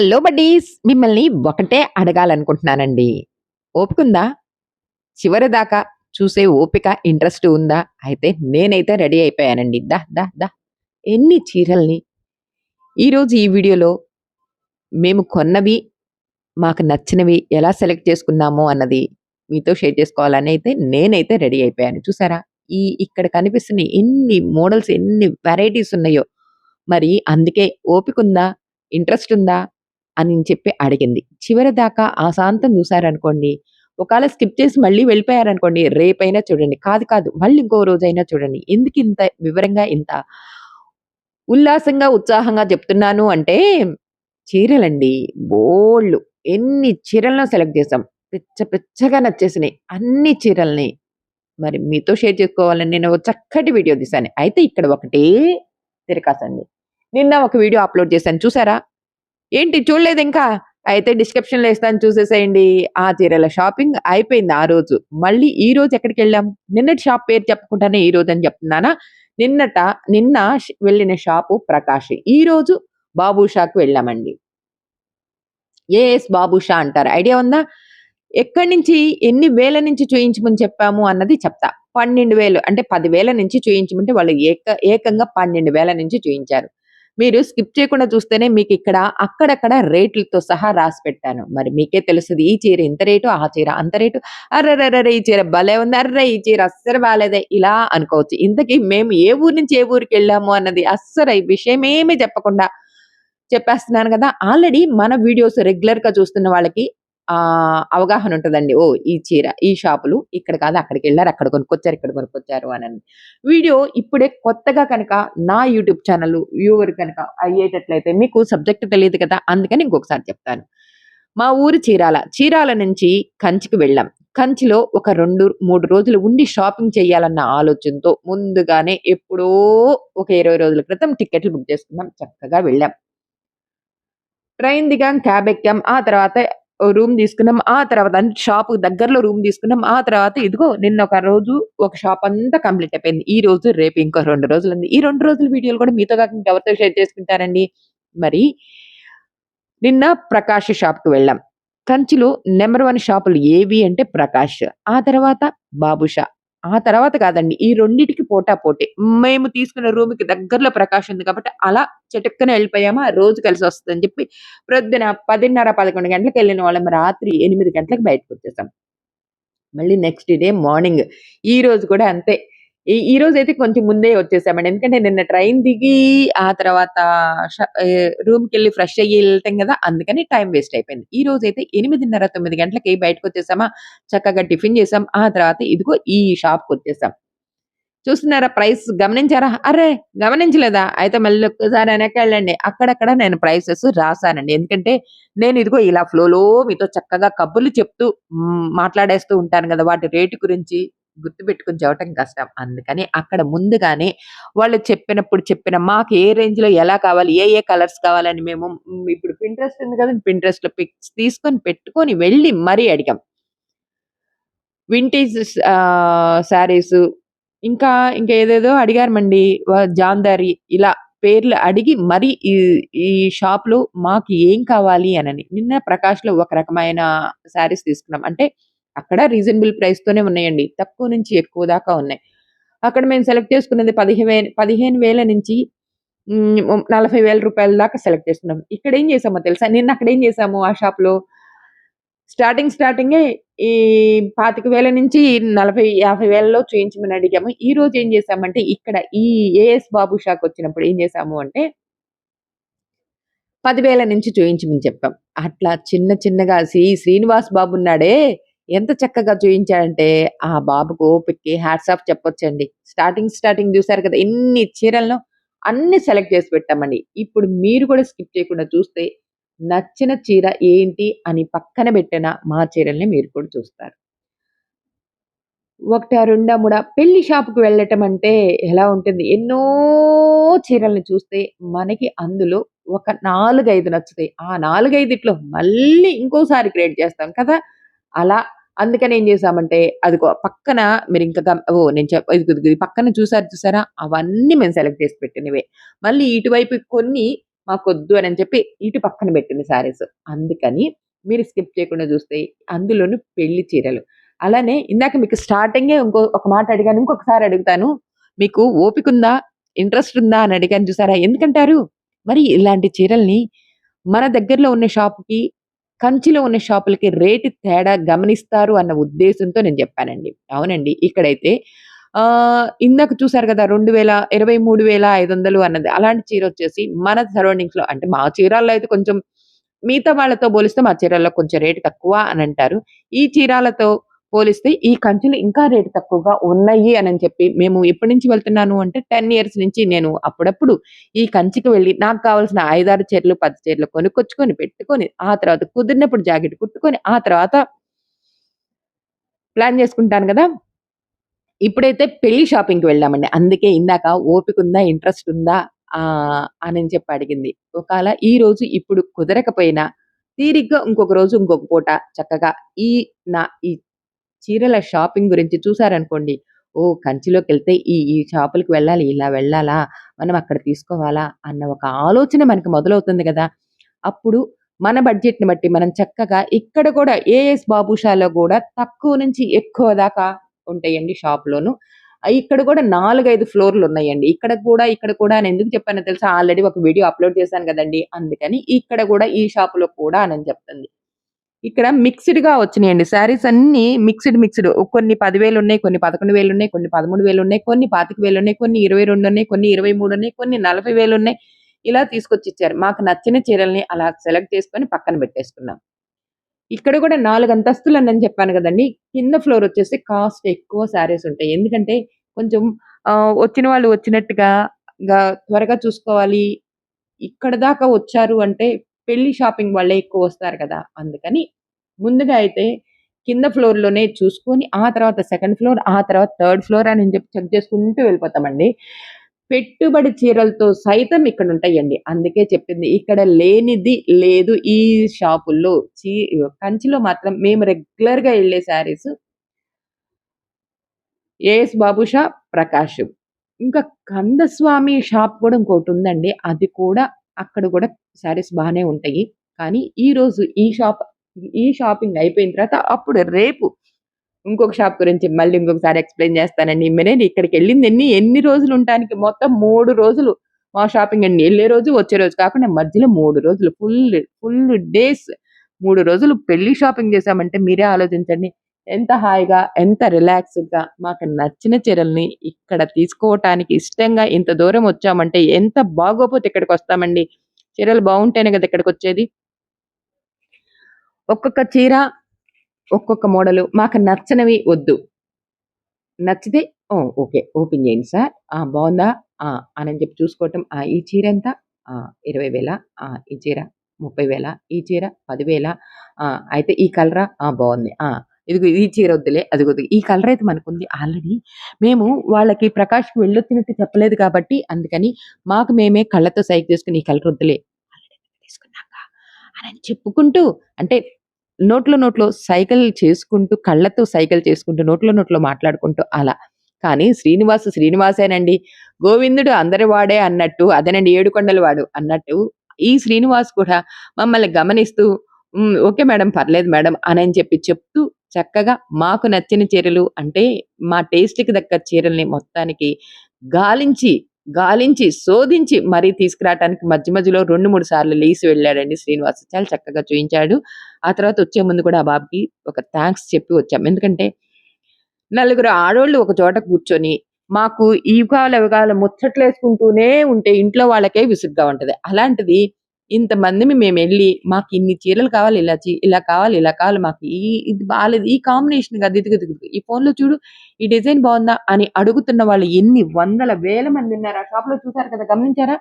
Hello buddies మిమ్మల్ని ఒకటే అడగాలనుకుంటున్నానండి. ఓపికందా? చివరి దాకా చూసే ఓపిక ఇంట్రెస్ట్ ఉందా? అయితే నేనైతే రెడీ అయిపోయానండి. దా దా దా. ఎన్ని చీరల్ని? ఈరోజు ఈ వీడియోలో మేము కొన్నవి మాకు నచ్చినవి ఎలా సెలెక్ట్ చేసుకున్నామో అన్నది మీతో షేర్ చేసుకోవాలని అయితే నేనైతే రెడీ అయిపోయాను. చూసారా? ఈ ఇక్కడ కనిపిస్తున్న ఎన్ని మోడల్స్ ఎన్ని వెరైటీస్ ఉన్నాయో. మరి అందుకే ఓపిక ఉందా ఇంట్రెస్ట్ ఉందా? అని చెప్పి అడిగింది. చివరి దాకా ఆ శాంతం చూసారనుకోండి ఒకవేళ స్కిప్ చేసి మళ్ళీ వెళ్ళిపోయారనుకోండి రేపైనా చూడండి. కాదు కాదు మళ్ళీ ఇంకో రోజైనా చూడండి. ఎందుకు ఇంత వివరంగా ఇంత ఉల్లాసంగా ఉత్సాహంగా చెప్తున్నాను అంటే చీరలండి బోళ్ళు ఎన్ని చీరలను సెలెక్ట్ చేసాం పిచ్చ పిచ్చగా నచ్చేసినాయి అన్ని చీరల్ని. మరి మీతో షేర్ చేసుకోవాలని నేను ఒక చక్కటి వీడియో తీశాను. అయితే ఇక్కడ ఒకటి తిరకాసండి. నిన్న ఒక వీడియో అప్లోడ్ చేశాను. చూసారా ఏంటి చూడలేదు ఇంకా? అయితే డిస్క్రిప్షన్లో ఇస్తాను చూసేసేయండి. ఆ చీరల షాపింగ్ అయిపోయింది ఆ రోజు. మళ్ళీ ఈ రోజు ఎక్కడికి వెళ్ళాం? నిన్నటి షాప్ పేరు చెప్పకుండానే ఈ రోజు అని చెప్తున్నానా? నిన్నట నిన్న వెళ్ళిన షాపు ప్రకాష్. ఈ రోజు బాబుషాకు వెళ్ళామండి. ఏఎస్ బాబుషా అంటారు. ఐడియా ఉందా? ఎక్కడి నుంచి ఎన్ని వేల నుంచి చూయించమని చెప్పాము అన్నది చెప్తా. పన్నెండు వేలు అంటే పదివేల నుంచి చూయించమంటే వాళ్ళు ఏక ఏకంగా పన్నెండు వేల నుంచి చూయించారు. మీరు స్కిప్ చేయకుండా చూస్తేనే మీకు ఇక్కడ అక్కడక్కడ రేట్లతో సహా రాసి పెట్టాను. మరి మీకే తెలుస్తుంది ఈ చీర ఇంత రేటు ఆ చీర అంత రేటు. అర్రర్రర్రే ఈ చీర భలే ఉంది. అర్రే ఈ చీర అస్సలు బాగాలేదే ఇలా అనుకోవచ్చు. ఇంతకీ మేము ఏ ఊరు నుంచి ఏ ఊరికి వెళ్ళాము అన్నది అస్సలు ఈ విషయం ఏమీ చెప్పకుండా చెప్పేస్తున్నాను కదా. ఆల్రెడీ మన వీడియోస్ రెగ్యులర్గా చూస్తున్న వాళ్ళకి అవగాహన ఉంటుందండి. ఓ ఈ చీర ఈ షాపులు ఇక్కడ కాదు అక్కడికి వెళ్ళారు అక్కడ కొనుక్కొచ్చారు ఇక్కడ కొనుక్కొచ్చారు అని వీడియో ఇప్పుడే కొత్తగా కనుక నా యూట్యూబ్ ఛానల్ వ్యూవర్ కనుక అయ్యేటట్లయితే మీకు సబ్జెక్ట్ తెలియదు కదా అందుకని ఇంకొకసారి చెప్తాను. మా ఊరు చీరాల చీరాల నుంచి కంచికి వెళ్ళాం. కంచిలో ఒక రెండు మూడు రోజులు ఉండి షాపింగ్ చేయాలన్న ఆలోచనతో ముందుగానే ఎప్పుడో ఒక ఇరవై రోజుల క్రితం టికెట్లు బుక్ చేసుకున్నాం చక్కగా వెళ్ళాం. ట్రైన్ దిగాం క్యాబ్ ఎక్కాం ఆ తర్వాత రూమ్ తీసుకున్నాం. ఆ తర్వాత షాప్ దగ్గరలో రూమ్ తీసుకున్నాం. ఆ తర్వాత ఇదిగో నిన్న ఒక రోజు ఒక షాప్ అంతా కంప్లీట్ అయిపోయింది. ఈ రోజు రేపు ఇంకో రెండు రోజులు ఉంది ఈ రెండు రోజుల వీడియోలు కూడా మీతో కాక ఇంకెవరితో షేర్ చేసుకుంటారండి? మరి నిన్న ప్రకాష్ షాప్కి వెళ్ళాం. కంచిలో నెంబర్ వన్ షాపులు ఏవి అంటే ప్రకాష్ ఆ తర్వాత బాబుషా ఆ తర్వాత కాదండి ఈ రెండిటికి పోటా పోటే. మేము తీసుకున్న రూమ్కి దగ్గరలో ప్రకాశం ఉంది కాబట్టి అలా చటుక్కన వెళ్ళిపోయామా రోజు కలిసి వస్తుందని చెప్పి ప్రొద్దున పదిన్నర పదకొండు గంటలకు వెళ్ళిన వాళ్ళం రాత్రి ఎనిమిది గంటలకు బయటకు వచ్చేసాం. మళ్ళీ నెక్స్ట్ డే మార్నింగ్. ఈ రోజు కూడా అంతే. ఈ ఈ రోజు అయితే కొంచెం ముందే వచ్చేసామండి. ఎందుకంటే నిన్న ట్రైన్ దిగి ఆ తర్వాత రూమ్కి వెళ్ళి ఫ్రెష్ అయ్యి వెళ్తాం కదా అందుకని టైం వేస్ట్ అయిపోయింది. ఈ రోజు అయితే ఎనిమిదిన్నర తొమ్మిది గంటలకి బయటకు వచ్చేసామా చక్కగా టిఫిన్ చేసాం ఆ తర్వాత ఇదిగో ఈ షాప్కి వచ్చేసాం. చూస్తున్నారా ప్రైస్ గమనించారా? అరే గమనించలేదా? అయితే మళ్ళీ ఒక్కసారి వెనక్కి వెళ్ళండి. అక్కడక్కడ నేను ప్రైసెస్ రాశానండి. ఎందుకంటే నేను ఇదిగో ఇలా ఫ్లోలో మీతో చక్కగా కబుర్లు చెప్తూ మాట్లాడేస్తూ ఉంటాను కదా వాటి రేటు గురించి. గుర్తు పెట్టుకుని కష్టం. అందుకని అక్కడ ముందుగానే వాళ్ళు చెప్పినప్పుడు చెప్పిన మాకు ఏ రేంజ్లో ఎలా కావాలి ఏ ఏ కలర్స్ కావాలని మేము ఇప్పుడు పింట్రెస్ట్ ఉంది కదా పింట్రెస్ట్లో పిక్స్ తీసుకొని పెట్టుకొని వెళ్ళి మరీ అడిగాం. వింటేజ్ శారీస్ ఇంకా ఇంకా ఏదేదో అడిగారమండి వా- జాందారి ఇలా పేర్లు అడిగి మరి ఈ ఈ షాప్లో మాకు ఏం కావాలి అనని. నిన్న ప్రకాష్లో ఒక రకమైన శారీస్ తీసుకున్నాం. అంటే అక్కడ రీజనబుల్ ప్రైస్ తోనే ఉన్నాయండి. తక్కువ నుంచి ఎక్కువ దాకా ఉన్నాయి. అక్కడ మేము సెలెక్ట్ చేసుకున్నది పదిహేను పదిహేను వేల నుంచి నలభై వేల రూపాయల దాకా సెలెక్ట్ చేసుకున్నాం. ఇక్కడ ఏం చేసామో తెలుసా? నిన్న అక్కడ ఏం చేసాము ఆ షాప్లో స్టార్టింగ్ స్టార్టింగే ఈ పాతిక వేల నుంచి నలభై యాభై వేలలో చూయించమని అడిగాము. ఈ రోజు ఏం చేసామంటే ఇక్కడ ఈ ఏఎస్ బాబు షాక్ వచ్చినప్పుడు ఏం చేసాము అంటే పదివేల నుంచి చూయించమని చెప్పాం. అట్లా చిన్న చిన్నగా శ్రీ శ్రీనివాస్ బాబు ఉన్నాడే ఎంత చక్కగా చూపించాడంటే ఆ బాబుకు ఓపిక్కి హ్యాట్స్ ఆఫ్ చెప్పొచ్చండి. స్టార్టింగ్ స్టార్టింగ్ చూసారు కదా ఎన్ని చీరలను అన్ని సెలెక్ట్ చేసి పెట్టామండి. ఇప్పుడు మీరు కూడా స్కిప్ చేయకుండా చూస్తే నచ్చిన చీర ఏంటి అని పక్కన పెట్టిన మా చీరల్ని మీరు కూడా చూస్తారు. ఒకట రెండా మూడ పెళ్ళి షాపుకు వెళ్ళటం అంటే ఎలా ఉంటుంది? ఎన్నో చీరల్ని చూస్తే మనకి అందులో ఒక నాలుగైదు నచ్చుతాయి. ఆ నాలుగైదిట్లో మళ్ళీ ఇంకోసారి క్రియేట్ చేస్తాం కదా అలా అందుకని ఏం చేసామంటే అది పక్కన మీరు ఇంకా ఓ నేను చెప్ ఇదిగో పక్కన చూసారు చూసారా అవన్నీ మేము సెలెక్ట్ చేసి పెట్టినవే మళ్ళీ ఇటువైపు కొన్ని మాకొద్దు అని చెప్పి ఇటు పక్కన పెట్టింది శారీస్. అందుకని మీరు స్కిప్ చేయకుండా చూస్తే అందులోని పెళ్ళి చీరలు. అలానే ఇందాక మీకు స్టార్టింగే ఇంకో ఒక మాట అడిగాను. ఇంకొకసారి అడుగుతాను. మీకు ఓపిక ఉందా ఇంట్రెస్ట్ ఉందా? అని అడిగాను చూసారా? ఎందుకంటారు? మరి ఇలాంటి చీరల్ని మన దగ్గరలో ఉన్న షాప్‌కి, కంచిలో ఉన్న షాపులకి రేట్ తేడా గమనిస్తారు అన్న ఉద్దేశంతో నేను చెప్పానండి. అవునండి. ఇక్కడైతే ఆ ఇందాక చూసారు కదా! 2000 23,500 అన్నది. అలాంటి చీర వచ్చేసి మన సరౌండింగ్స్‌లో అంటే మా చీరాల్లో అయితే కొంచెం మిగతా వాళ్ళతో పోలిస్తే మా చీరాల్లో కొంచెం రేట్ తక్కువ అని అంటారు ఈ చీరాలతో పోలిస్తే ఈ కంచులు ఇంకా రేటు తక్కువగా ఉన్నాయి అని చెప్పి మేము ఎప్పటి నుంచి వెళ్తున్నాను అంటే 10 ఇయర్స్ నుంచి నేను అప్పుడప్పుడు ఈ కంచికి వెళ్ళి నాకు కావాల్సిన 5, 6 చీరలు, పది చీరలు కొనుక్కొచ్చుకొని, పెట్టుకొని ఆ తర్వాత కుదిరినప్పుడు జాకెట్ కుట్టుకొని, ఆ తర్వాత ప్లాన్ చేసుకుంటాను కదా ఇప్పుడైతే పెళ్ళి షాపింగ్‌కి వెళ్ళామండి. అందుకే ఇందాక ఓపికుందా? ఇంట్రెస్ట్ ఉందా? అని చెప్పి అడిగింది. ఒకవేళ ఈ రోజు ఇప్పుడు కుదరకపోయినా తీరిగ్గా ఇంకొక రోజు ఇంకొక పూట చక్కగా ఈ నా ఈ చీరల షాపింగ్ గురించి చూసారనుకోండి. కంచిలోకి వెళ్తే ఈ ఈ షాపులకు వెళ్ళాలి. ఇలా వెళ్ళాలా? మనం అక్కడ తీసుకోవాలా? అన్న ఒక ఆలోచన మనకి మొదలవుతుంది కదా అప్పుడు మన బడ్జెట్‌ని బట్టి మనం చక్కగా ఇక్కడ కూడా ఏఎస్ బాబుషాలో కూడా తక్కువ నుంచి ఎక్కువ దాకా ఉంటాయండి షాప్‌లోను. ఇక్కడ కూడా నాలుగైదు ఫ్లోర్లు ఉన్నాయండి ఇక్కడ కూడా, ఇక్కడ కూడా అని ఎందుకు చెప్పానో తెలుసా? ఆల్రెడీ ఒక వీడియో అప్‌లోడ్ చేశాను కదండి అందుకని ఇక్కడ కూడా ఈ షాపులో కూడా అని చెప్తుంది. ఇక్కడ మిక్స్‌డ్‌గా వచ్చినాయండి శారీస్ అన్ని మిక్స్‌డ్, మిక్స్‌డ్ కొన్ని పదివేలు ఉన్నాయి, కొన్ని 11,000 ఉన్నాయి, కొన్ని 13,000 ఉన్నాయి, కొన్ని 25,000 ఉన్నాయి, కొన్ని 22 ఉన్నాయి, కొన్ని 23 ఉన్నాయి, కొన్ని 40,000 ఉన్నాయి. ఇలా తీసుకొచ్చి ఇచ్చారు మాకు నచ్చిన చీరల్ని అలా సెలెక్ట్ చేసుకొని పక్కన పెట్టేసుకున్నాం. ఇక్కడ కూడా నాలుగు అంతస్తులు అని చెప్పాను కదండి కింద ఫ్లోర్ వచ్చేసి కాస్ట్ ఎక్కువ శారీస్ ఉంటాయి. ఎందుకంటే కొంచెం వచ్చిన వాళ్ళు వచ్చినట్టుగా త్వరగా చూసుకోవాలి. ఇక్కడ దాకా వచ్చారు అంటే పెళ్ళి షాపింగ్ వాళ్ళే ఎక్కువ వస్తారు కదా! అందుకని ముందుగా అయితే కింద ఫ్లోర్‌లోనే చూసుకొని, ఆ తర్వాత సెకండ్ ఫ్లోర్, ఆ తర్వాత థర్డ్ ఫ్లోర్ అని చెప్పి చెక్ చేసుకుంటూ వెళ్ళిపోతామండి. పెట్టుబడి చీరలతో సైతం ఇక్కడ ఉంటాయండి అందుకే చెప్పింది. ఇక్కడ లేనిది లేదు ఈ షాపుల్లో. చీ కంచిలో మాత్రం మేము రెగ్యులర్‌గా వెళ్ళే శారీస్ ఏఎస్ బాబు షా, ప్రకాష్. ఇంకా కందస్వామి షాప్ కూడా ఇంకోటి ఉందండి అది కూడా అక్కడ కూడా శారీస్ బాగానే ఉంటాయి. కానీ ఈరోజు ఈ షాప్ ఈ షాపింగ్ అయిపోయిన తర్వాత అప్పుడు రేపు ఇంకొక షాప్ గురించి మళ్ళీ ఇంకొకసారి ఎక్స్‌ప్లెయిన్ చేస్తానండి. నేను ఇక్కడికెళ్ళింది ఎన్ని ఎన్ని రోజులు ఉండడానికి మొత్తం మూడు రోజులు మా షాపింగ్ అండి. వెళ్ళే రోజు, వచ్చే రోజు కాకుండా మధ్యలో మూడు రోజులు ఫుల్, ఫుల్ డేస్ మూడు రోజులు పెళ్ళి షాపింగ్ చేశామంటే మీరే ఆలోచించండి. ఎంత హాయిగా, ఎంత రిలాక్స్‌డ్‌గా మాకు నచ్చిన చీరల్ని ఇక్కడ తీసుకోవటానికి ఇష్టంగా ఇంత దూరం వచ్చామంటే ఎంత బాగోపోతే ఇక్కడికొస్తామండి. చీరలు బాగుంటేనే కదా ఇక్కడికి వచ్చేది ఒక్కొక్క చీర, ఒక్కొక్క మోడలు మాకు నచ్చనివి వద్దు. నచ్చితే ఓ ఓకే. ఓపెన్ చేయండి సార్. ఆ! అని ఆ! చెప్పి చూసుకోవటం. ఆ! ఈ చీర ఎంత? ఆ! 20,000 ఆ! ఈ చీర 30,000 ఈ చీర పదివేల అయితే ఈ కలరా? ఆ! ఇదిగో ఈ చీర వద్దులే. అదిగో ఈ కలర్ అయితే మనకుంది ఆల్రెడీ. మేము వాళ్ళకి ప్రకాష్‌కి వెళ్ళొచ్చినట్టు చెప్పలేదు కాబట్టి అందుకని మాకు మేమే కళ్ళతో సైక్ చేసుకుని ఈ కలర్ వద్దులే. తీసుకున్నాక చెప్పుకుంటూ అంటే నోట్లో, నోట్లో సైకిల్ చేసుకుంటూ, కళ్ళతో సైకిల్ చేసుకుంటూ, నోట్లో, నోట్లో మాట్లాడుకుంటూ అలా. కానీ శ్రీనివాస్ శ్రీనివాసేనండి. గోవిందుడు అందరి వాడే అన్నట్టు అదేనండి ఏడుకొండల వాడు అన్నట్టు ఈ శ్రీనివాస్ కూడా మమ్మల్ని గమనిస్తూ ఓకే మేడం. పర్లేదు మేడం అని చెప్పి చెప్తూ చక్కగా మాకు నచ్చిన చీరలు అంటే మా టేస్ట్‌కి దక్క చీరల్ని మొత్తానికి గాలించి, గాలించి, శోధించి మరీ తీసుకురావటానికి మధ్య మధ్యలో 2, 3 సార్లు లేసి వెళ్ళాడండి శ్రీనివాస్. చాలా చక్కగా చూయించాడు. ఆ తర్వాత వచ్చే ముందు కూడా ఆ బాబుకి ఒక థ్యాంక్స్ చెప్పి వచ్చాం. ఎందుకంటే నలుగురు ఆడోళ్ళు ఒక చోట కూర్చొని మాకు ఇవి కావాలి, అవి ముచ్చట్లు ముచ్చట్లేసుకుంటూనే ఉంటే ఇంట్లో వాళ్ళకే విసుగ్గా ఉంటుంది అలాంటిది ఇంతమందిని మేము వెళ్ళి మాకు ఇన్ని చీరలు కావాలి, ఇలా చీ ఇలా కావాలి, ఇలా కావాలి మాకు ఈ ఇది బాలేదు. ఈ కాంబినేషన్ కాదు. ఇదిగో ఈ ఫోన్‌లో చూడు ఈ డిజైన్ బాగుందా అని అడుగుతున్న వాళ్ళు ఎన్ని వందల, వేల మంది ఉన్నారు. ఆ షాప్‌లో చూసారు కదా! గమనించారా?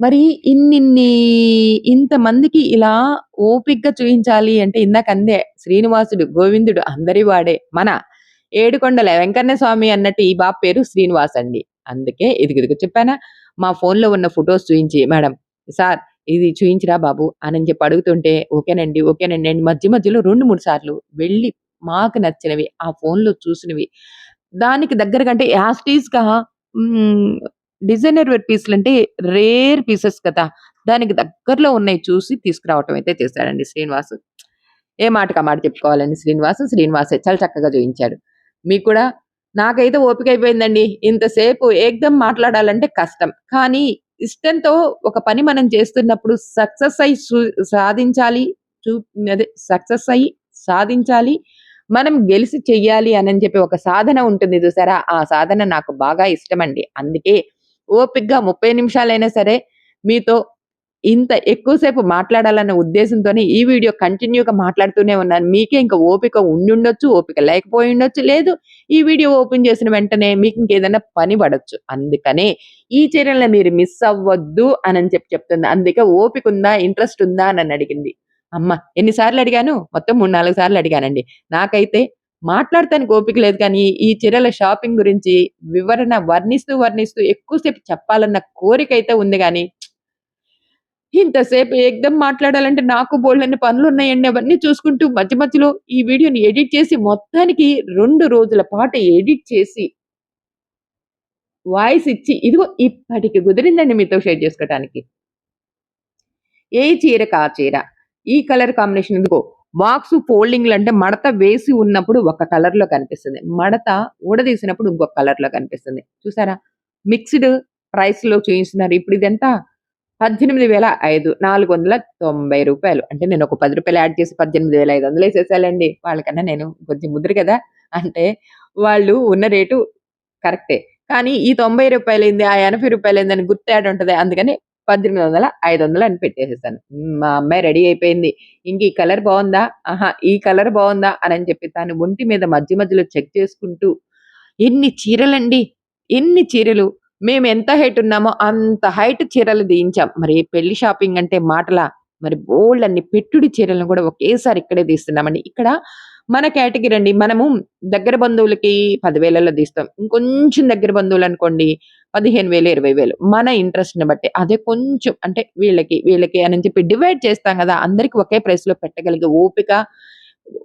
మరి ఇన్నిన్ని ఇంతమందికి ఇలా ఓపిక్గా చూయించాలి అంటే ఇందాక అందే శ్రీనివాసుడు, గోవిందుడు అందరి వాడే. మన ఏడుకొండల వెంకన్న స్వామి అన్నట్టు ఈ బాబు పేరు శ్రీనివాస్ అండి. అందుకే ఇదిగో చెప్పానా? మా ఫోన్‌లో ఉన్న ఫొటోస్ చూయించి మేడం సార్ ఇది చూయించరా బాబు అని చెప్పి అడుగుతుంటే ఓకేనండి, ఓకేనండి అండి మధ్య మధ్యలో 2, 3 సార్లు వెళ్ళి మాకు నచ్చినవి ఆ ఫోన్‌లో చూసినవి దానికి దగ్గర కంటే యాస్టీస్గా డిజైనర్ వేర్ పీసులంటే రేర్ పీసెస్ కదా! దానికి దగ్గరలో ఉన్నాయి చూసి తీసుకురావటం అయితే చేశాడండి శ్రీనివాసు. ఏ మాటకి ఆ మాట చెప్పుకోవాలండి శ్రీనివాసు. శ్రీనివాసే చాలా చక్కగా చూపించాడు మీకు కూడా నాకైతే ఓపిక అయిపోయిందండి. ఇంతసేపు ఏకదం మాట్లాడాలంటే కష్టం. కానీ ఇష్టంతో ఒక పని మనం చేస్తున్నప్పుడు సక్సెస్ అయి సాధించాలి. చూ అదే సక్సెస్ అయి సాధించాలి. మనం గెలిచి చెయ్యాలి అని చెప్పి ఒక సాధన ఉంటుంది చూసారా? ఆ సాధన నాకు బాగా ఇష్టమండి. అందుకే ఓపిక్గా ముప్పై నిమిషాలైనా సరే మీతో ఇంత ఎక్కువ సేపు మాట్లాడాలన్న ఉద్దేశంతోనే ఈ వీడియో కంటిన్యూగా మాట్లాడుతూనే ఉన్నాను. మీకే ఇంకా ఓపిక ఉండుండొచ్చు, ఓపిక లేకపోయి ఉండొచ్చు లేదు ఈ వీడియో ఓపెన్ చేసిన వెంటనే మీకు ఇంకేదైనా పని పడొచ్చు. అందుకనే ఈ చీరలను మీరు మిస్ అవ్వద్దు అని చెప్పి చెప్తున్నా. అందుకే ఓపిక ఉందా? ఇంట్రెస్ట్ ఉందా? అని అడిగింది. అమ్మ! ఎన్ని సార్లు అడిగాను? మొత్తం 3, 4 సార్లు అడిగానండి. నాకైతే మాట్లాడటానికి ఓపిక లేదు కానీ ఈ చీరల షాపింగ్ గురించి వివరణ వర్ణిస్తూ, వర్ణిస్తూ ఎక్కువ సేపు చెప్పాలన్న అయితే ఉంది కానీ ఇంతసేపు ఏకదం మాట్లాడాలంటే నాకు బోల్డన్ని పనులు ఉన్నాయండి అవన్నీ చూసుకుంటూ మధ్య మధ్యలో ఈ వీడియోని ఎడిట్ చేసి మొత్తానికి రెండు రోజుల పాటు ఎడిట్ చేసి వాయిస్ ఇచ్చి ఇదిగో ఇప్పటికి కుదిరిందండి మీతో షేర్ చేసుకోవటానికి. ఏ చీరకు ఆ చీర. ఈ కలర్ కాంబినేషన్ ఇదిగో బాక్స్ ఫోల్డింగ్‌లు అంటే మడత వేసి ఉన్నప్పుడు ఒక కలర్‌లో కనిపిస్తుంది. మడత ఊడదీసినప్పుడు ఇంకొక కలర్‌లో కనిపిస్తుంది. చూసారా? మిక్స్‌డ్ ప్రైస్‌లో చూయిస్తున్నారు. ఇప్పుడు ఇదంతా 18,500 490 రూపాయలు. అంటే నేను ఒక పది రూపాయలు యాడ్ చేసి పద్దెనిమిది వేల ఐదు వందలు వేసేసాలండి వాళ్ళకన్నా నేను కొంచెం ముద్ర కదా! అంటే వాళ్ళు ఉన్న రేటు కరెక్టే. కానీ ఈ తొంభై రూపాయలు అయింది ఆ 80 రూపాయలేందని గుర్తు యాడ్ ఉంటుంది అందుకని 1800, 500 అని పెట్టేసేసాను. మా అమ్మాయి రెడీ అయిపోయింది. ఇంక ఈ కలర్ బాగుందా ఆహా! ఈ కలర్ బాగుందా అని చెప్పి తను ఒంటి మీద మధ్య మధ్యలో చెక్ చేసుకుంటూ ఎన్ని చీరలండి. ఎన్ని చీరలు. మేము ఎంత హైట్ ఉన్నామో అంత హైట్ చీరలు దించాం మరి పెళ్ళి షాపింగ్ అంటే మాటలా? మరి బోలెడన్ని పెట్టుడి చీరలను కూడా ఒకేసారి ఇక్కడే తీస్తున్నామండి. ఇక్కడ మన కేటగిరీ అండి. మనము దగ్గర బంధువులకి పదివేలలో తీస్తాం. ఇంకొంచెం దగ్గర బంధువులు అనుకోండి పదిహేను వేలు ఇరవై వేలు మన ఇంట్రెస్ట్‌ని బట్టి. అదే కొంచెం అంటే వీళ్ళకి, వీళ్ళకి అని చెప్పి డివైడ్ చేస్తాం కదా అందరికి ఒకే ప్రైస్‌లో పెట్టగలిగే ఓపిక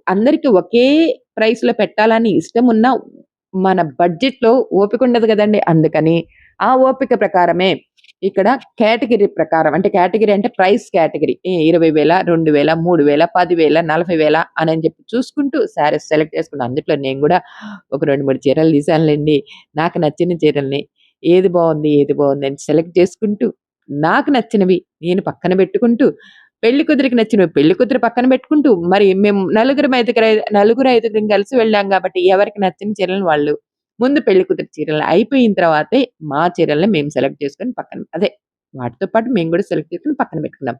అందరికి ఒకే ప్రైస్‌లో పెట్టాలని ఇష్టం ఉన్న మన బడ్జెట్‌లో ఓపిక ఉండదు కదండి అందుకని ఆ ఓపిక ప్రకారమే ఇక్కడ కేటగిరీ ప్రకారం అంటే కేటగిరీ అంటే ప్రైస్ కేటగిరీ. ఈ 20,000, 2,000, 3,000, 10,000, 40,000 అనని చెప్పి చూసుకుంటూ శారీస్ సెలెక్ట్ చేసుకుంటాను అందుట్లో నేను కూడా ఒక 2, 3 చీరలు తీసానులేండి నాకు నచ్చిన చీరల్ని ఏది బాగుంది ఏది బాగుంది అని సెలెక్ట్ చేసుకుంటూ, నాకు నచ్చినవి నేను పక్కన పెట్టుకుంటూ, పెళ్ళి కూతురికి నచ్చినవి పెళ్ళి కూతురు పక్కన పెట్టుకుంటూ, మరి మేము నలుగురు ఐదుగురు నలుగురు, ఐదుగురం కలిసి వెళ్ళాం కాబట్టి ఎవరికి నచ్చిన చీరలను వాళ్ళు ముందు పెళ్ళి కూతురు చీరలు అయిపోయిన తర్వాతే మా చీరల్ని మేము సెలెక్ట్ చేసుకొని పక్కన అదే వాటితో పాటు మేము కూడా సెలెక్ట్ చేసుకొని పక్కన పెట్టుకున్నాం.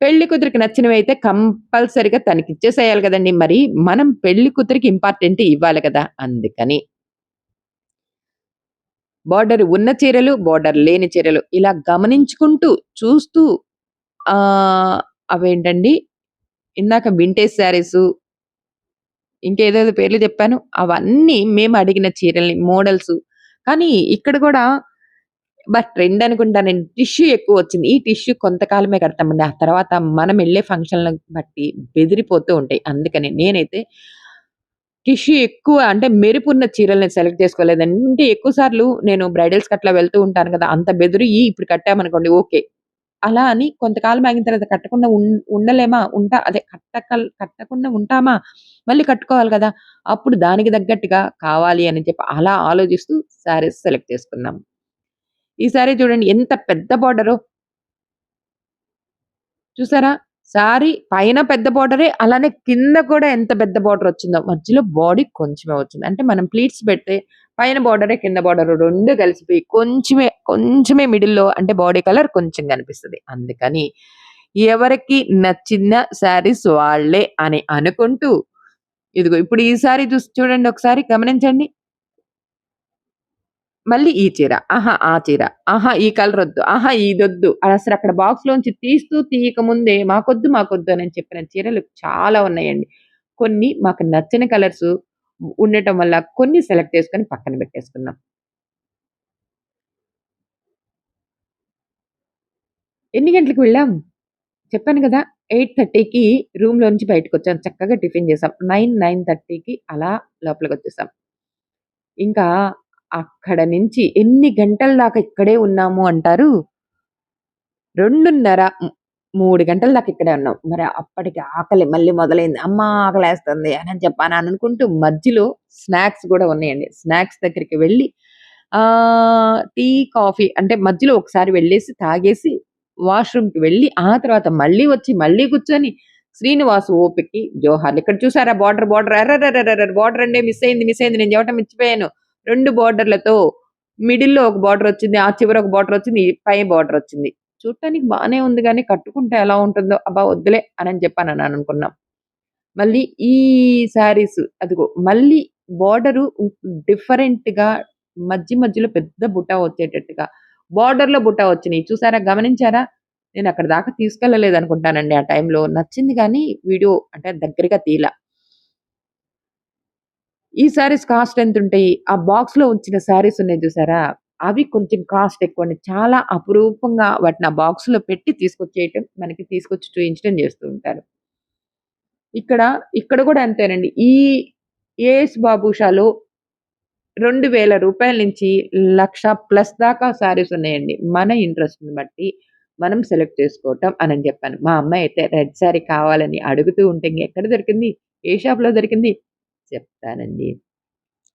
పెళ్ళి కూతురికి కంపల్సరిగా తనకి ఇచ్చేసేయాలి కదండి మరి మనం పెళ్ళి కూతురికి ఇంపార్టెంట్ ఇవ్వాలి కదా అందుకని. బోర్డర్ ఉన్న చీరలు, బోర్డర్ లేని చీరలు ఇలా గమనించుకుంటూ, చూస్తూ ఆ అవేంటండి ఇందాక వింటేజ్ శారీసు ఇంకేదేదో పేర్లు చెప్పాను. అవన్నీ మేము అడిగిన చీరల్ని మోడల్స్ కానీ ఇక్కడ కూడా బట్ ట్రెండ్ అనుకుంటానండి. టిష్యూ ఎక్కువొచ్చింది. ఈ టిష్యూ కొంతకాలమే కడతామండి. ఆ తర్వాత మనం వెళ్ళే ఫంక్షన్‌లను బట్టి బెదిరిపోతూ ఉంటాయి. అందుకని నేనైతే టిష్యూ ఎక్కువ అంటే మెరుపున్న చీరల్ని సెలెక్ట్ చేసుకోలేదండి. అంటే ఎక్కువ సార్లు నేను బ్రైడల్స్ అట్లా వెళ్తూ ఉంటాను కదా అంత బెదిరియ్యి ఇప్పుడు కట్టామనుకోండి ఓకే. అలా అని కొంతకాలం ఆగిన తర్వాత కట్టకుండా ఉండలేమా? ఉంటా అదే కట్టకల్ కట్టకుండా ఉంటామా? మళ్ళీ కట్టుకోవాలి కదా అప్పుడు దానికి తగ్గట్టుగా కావాలి అని చెప్పి అలా ఆలోచిస్తూ శారీస్ సెలెక్ట్ చేసుకుందాం ఈ శారీ చూడండి ఎంత పెద్ద బార్డరు చూసారా? శారీ పైన పెద్ద బార్డరే అలానే కింద కూడా ఎంత పెద్ద బార్డర్ వచ్చిందో. మధ్యలో బాడీ కొంచెమే వచ్చింది. అంటే మనం ప్లీట్స్ పెడితే పైన బార్డరే కింద బార్డర్ రెండు కలిసిపోయి కొంచెమే, కొంచెమే మిడిల్‌లో అంటే బాడీ కలర్ కొంచెం కనిపిస్తుంది అందుకని ఎవరికి నచ్చిన శారీస్ వాళ్ళే అని అనుకుంటూ ఇదిగో ఇప్పుడు ఈసారి చూసి చూడండి ఒకసారి గమనించండి. మళ్ళీ ఈ చీర. ఆహా! ఆ చీర. ఆహా! ఈ కలర్ వద్దు ఆహా! ఇదొద్దు. బాక్స్ బాక్స్‌లోంచి తీస్తూ తీయక ముందే మాకొద్దు, మాకొద్దు అని చెప్పిన చీరలు చాలా ఉన్నాయండి. కొన్ని మాకు నచ్చిన కలర్స్ ఉండటం వల్ల కొన్ని సెలెక్ట్ చేసుకొని పక్కన పెట్టేసుకున్నాం. ఎన్ని గంటలకు వెళ్ళాం? చెప్పాను కదా ఎయిట్ థర్టీకి రూమ్‌లో నుంచి బయటకొచ్చాం. చక్కగా టిఫిన్ చేసాం. 9, 9:30కి అలా లోపలికి వచ్చేసాం ఇంకా అక్కడ నుంచి ఎన్ని గంటల దాకా ఇక్కడే ఉన్నాము అంటారు? రెండున్నర మూడు గంటల దాకా ఇక్కడే ఉన్నాం. మరి అప్పటికి ఆకలి మళ్ళీ మొదలైంది. అమ్మ ఆకలేస్తుంది అని చెప్పాను అని అనుకుంటూ మధ్యలో స్నాక్స్ కూడా ఉన్నాయండి. స్నాక్స్ దగ్గరికి వెళ్ళి టీ, కాఫీ అంటే మధ్యలో ఒకసారి వెళ్ళేసి తాగేసి వాష్‌రూమ్‌కి వెళ్ళి ఆ తర్వాత మళ్ళీ వచ్చి మళ్ళీ కూర్చొని శ్రీనివాస్ ఓపికి జోహార్లు. ఇక్కడ చూసారా బార్డర్ బార్డర్ అరెరెరెరెరె! బార్డర్ అంటే మిస్ అయింది, మిస్ అయింది. నేను చెప్పటం మర్చిపోయాను. రెండు బార్డర్లతో మిడిల్‌లో ఒక బార్డర్ వచ్చింది. ఆ చివర ఒక బార్డర్ వచ్చింది. పై బార్డర్ వచ్చింది. చూడటానికి బానే ఉంది కానీ కట్టుకుంటే ఎలా ఉంటుందో అబ్బా! వద్దులే అని చెప్పాను అని అనుకున్నాం. మళ్ళీ ఈ శారీస్ అదిగో మళ్ళీ బార్డరు డిఫరెంట్‌గా మధ్య మధ్యలో పెద్ద బుట్ట వచ్చేటట్టుగా బార్డర్లో బుట్ట వచ్చినాయి చూసారా? గమనించారా? నేను అక్కడ దాకా తీసుకెళ్ళలేదనుకుంటానండి ఆ టైంలో. నచ్చింది కానీ వీడియో అంటే దగ్గరగా తీయలా. ఈ శారీస్ కాస్ట్ ఎంత ఉంటాయి ఆ బాక్స్‌లో ఉంచిన శారీస్ ఉన్నాయి చూసారా? అవి కొంచెం కాస్ట్ ఎక్కువ చాలా అపురూపంగా వాటిని ఆ బాక్స్‌లో పెట్టి తీసుకొచ్చేయటం, మనకి తీసుకొచ్చి చూయించడం చేస్తూ ఉంటారు. ఇక్కడ, ఇక్కడ కూడా అంతేనండి. ఈ ఏఎస్ బాబు రెండు వేల రూపాయల నుంచి లక్ష ప్లస్ దాకా శారీస్ ఉన్నాయండి. మన ఇంట్రెస్ట్‌ని బట్టి మనం సెలెక్ట్ చేసుకోవటం అని చెప్పాను. మా అమ్మాయి అయితే రెడ్ శారీ కావాలని అడుగుతూ ఉంటే ఎక్కడ దొరికింది? ఏ షాప్‌లో దొరికింది? చెప్తానండి.